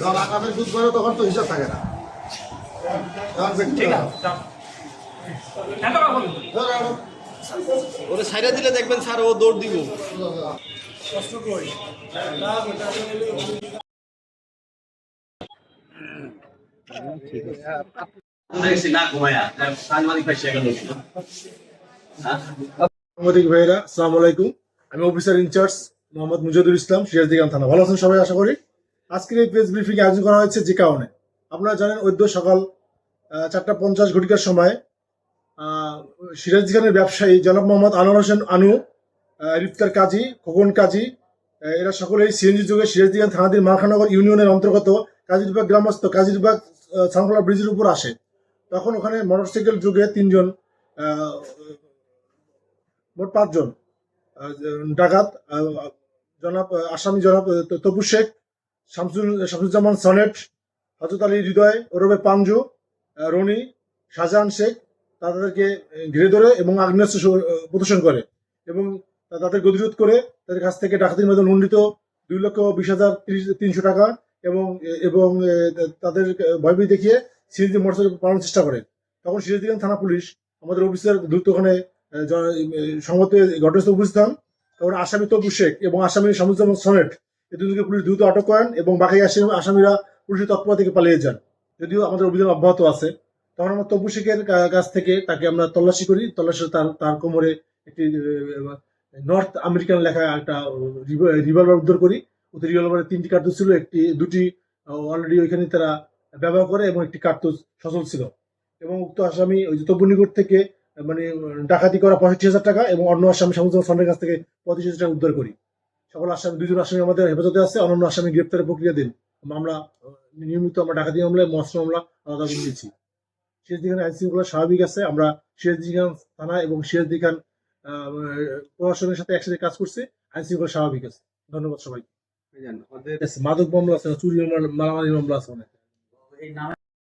যখন আকাশের দুধ করে তখন তো হিসাব থাকে না ওরে সাইডে দিলে দেখবেন স্যার, ও দৌড় দিব। ভাইরা আসসালামু আলাইকুম। আমি officer in charge Mohammad Mujadul Islam Sirajdikhan থানা। ভালো আছেন সবাই? আশা করি। আজকের এই প্রেস ব্রিফিং আয়োজন করা হয়েছে যে কারণে। আপনারা জানেন ঐদ্য সকাল চারটা পঞ্চাশ ঘটিকার সময় আহ, সিরাজদিগানের ব্যবসায়ী জনাব মোহাম্মদ আনোয়ার হোসেন আনু আহ, রিফতার কাজী খোকন কাজী এরা সকলেই সিএনজি যুগে সিরাজদিগান থানাধীন মালখানগর ইউনিয়নের অন্তর্গত কাজীরবাগ গ্রামস্থ কাজীরবাগ আহ, ব্রিজের উপর আসে। তখন ওখানে মোটরসাইকেল যুগে তিনজন মোট পাঁচজন। ডাকাত জনাব, আসামি জনাব তপু শেখ, শামসুল, শামসুজ্জামান সনেট হজরত আলী হৃদয় ওরবে পাঞ্জু রনি, শাহজাহান শেখ তাদেরকে ঘিরে ধরে এবং আগ্নেয়াস্ত্র প্রদর্শন করে এবং তাদের গতিরোধ করে তাদের কাছ থেকে ডাকাতির মধ্যে মণ্ডিত দুই লক্ষ বিশ হাজার তিনশো টাকা এবং এবং তাদের ভয়ভীতি দেখিয়ে সিএনজি মোটরসাইকেল পালানোর চেষ্টা করে। তখন সিরাজদিগান থানা পুলিশ আমাদের অফিসার দ্রুত ওখানে আহ, সংগত উপস্থিত হন। তখন আসামি তবু শেখ এবং আসামি শামসুজ্জামান সনেট এ দুজনকে পুলিশ দ্রুত আটক করেন এবং বাকি আসামি- আসামিরা পুলিশের তৎপর থেকে পালিয়ে যান। যদিও আমাদের অভিযান অব্যাহত আছে তখন আমরা তবু শেখের কাছ থেকে তাকে আমরা তল্লাশি করি। তল্লাশি তার তার কোমরে একটি নর্থ আমেরিকান লেখা একটা রিভলভার উদ্ধার করি। ওদের রিভলভারের তিনটি কার্তুজ ছিল একটি দুটি অলরেডি ওইখানে তারা ব্যবহার করে এবং একটি কার্তুজ সচল ছিল। এবং উক্ত আসামি ওই তবু নিকট থেকে মানে ডাকাতি করা পঁয়ষট্টি হাজার টাকা এবং অন্য আসামি শামসুজ্জামান সনের কাছ থেকে পঁচিশ হাজার টাকা উদ্ধার করি। সকল আসামি দুজন আসামি আমাদের হেফাজতে আছে অন্যান্য আসামি গ্রেপ্তারের প্রক্রিয়া দিন। মামলা নিয়মিত আমরা ডাকাতি মামলায় মস্ত মামলা আলাদা করে দিয়েছি সিরাজদিখান আইন শৃঙ্খলা স্বাভাবিক আছে আমরা সিরাজদিখান থানা এবং সিরাজদিখান প্রশাসনের সাথে একসাথে কাজ করছি আইন শৃঙ্খলা স্বাভাবিক আছে। ধন্যবাদ সবাই মাদক মামলা আছে চুরি মামলা মারামারি মামলা আছে অনেক। এই নামে